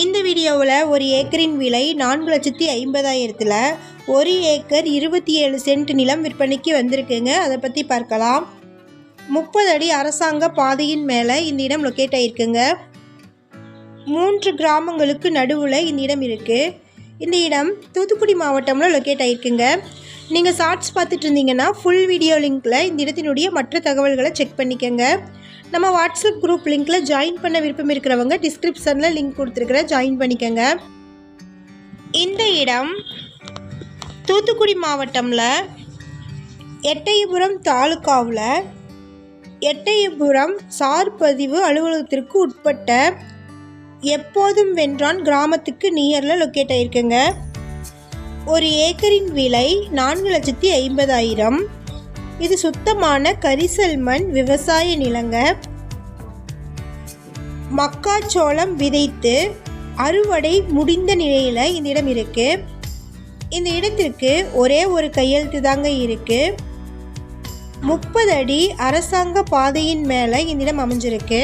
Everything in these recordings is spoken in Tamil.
இந்த வீடியோவில் ஒரு ஏக்கரின் விலை நான்கு லட்சத்தி ஐம்பதாயிரத்தில் ஒரு ஏக்கர் இருபத்தி ஏழு சென்ட் நிலம் விற்பனைக்கு வந்திருக்குங்க. அதை பற்றி பார்க்கலாம். முப்பது அடி அரசாங்க பாதையின் மேலே இந்த இடம் லொக்கேட் ஆகிருக்குங்க மூன்று கிராமங்களுக்கு நடுவில் இந்த இடம் இருக்குது இந்த இடம் தூத்துக்குடி மாவட்டமில் லொக்கேட் ஆகிருக்குங்க நீங்கள் ஷார்ட்ஸ் பார்த்துட்டு இருந்தீங்கன்னா ஃபுல் வீடியோ லிங்க்கில் இந்த இடத்தினுடைய மற்ற தகவல்களை செக் பண்ணிக்கோங்க. நம்ம வாட்ஸ்அப் குரூப் லிங்க்கில் ஜாயின் பண்ண விருப்பம் இருக்கிறவங்க டிஸ்கிரிப்ஷனில் லிங்க் கொடுத்துருக்குறேன் ஜாயின் பண்ணிக்கோங்க. இந்த இடம் தூத்துக்குடி மாவட்டமில் எட்டயபுரம் தாலுக்காவில் எட்டயபுரம் சார் பதிவு அலுவலகத்திற்கு உட்பட்ட எப்போதும் வென்றான் கிராமத்துக்கு நியரில் லொக்கேட் ஆயிருக்குங்க. ஒரு ஏக்கரின் விலை நான்கு லட்சத்தி ஐம்பதாயிரம். இது சுத்தமான கரிசல் மண் விவசாய நிலங்க. மக்காச்சோளம் விதைத்து அறுவடை முடிந்த நிலையில் இந்த இடம் இருக்குது இந்த இடத்திற்கு ஒரே ஒரு கையெழுத்து தாங்க இருக்கு. முப்பது அடி அரசாங்க பாதையின் மேலே இந்த இடம் அமைஞ்சிருக்கு.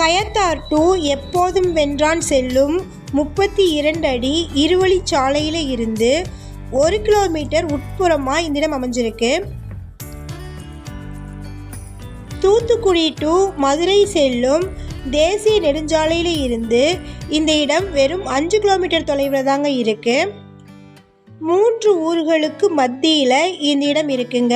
கயத்தார் டூ எப்போதும் வென்றான் செல்லும் முப்பத்தி இரண்டு அடி இருவழிச்சாலையில் இருந்து ஒரு கிலோமீட்டர் உட்புறமாக இந்த இடம் அமைஞ்சிருக்கு. தூத்துக்குடி டு மதுரை செல்லும் தேசிய நெடுஞ்சாலையில் இருந்து இந்த இடம் வெறும் அஞ்சு கிலோமீட்டர் தொலைவில் தாங்க இருக்கு. மூன்று ஊர்களுக்கு மத்தியில் இந்த இடம் இருக்குங்க.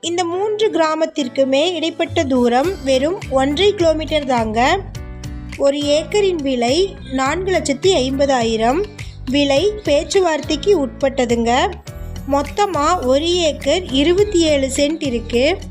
இந்த மூன்று கிராமத்திற்குமே இடைப்பட்ட தூரம் வெறும் ஒன்றரை கிலோமீட்டர் தாங்க. ஒரு ஏக்கரின் விலை நான்கு லட்சத்தி ஐம்பதாயிரம். விலை பேச்சுவார்த்தைக்கு உட்பட்டதுங்க. மொத்தமாக ஒரு ஏக்கர் இருபத்தி ஏழு சென்ட் இருக்குது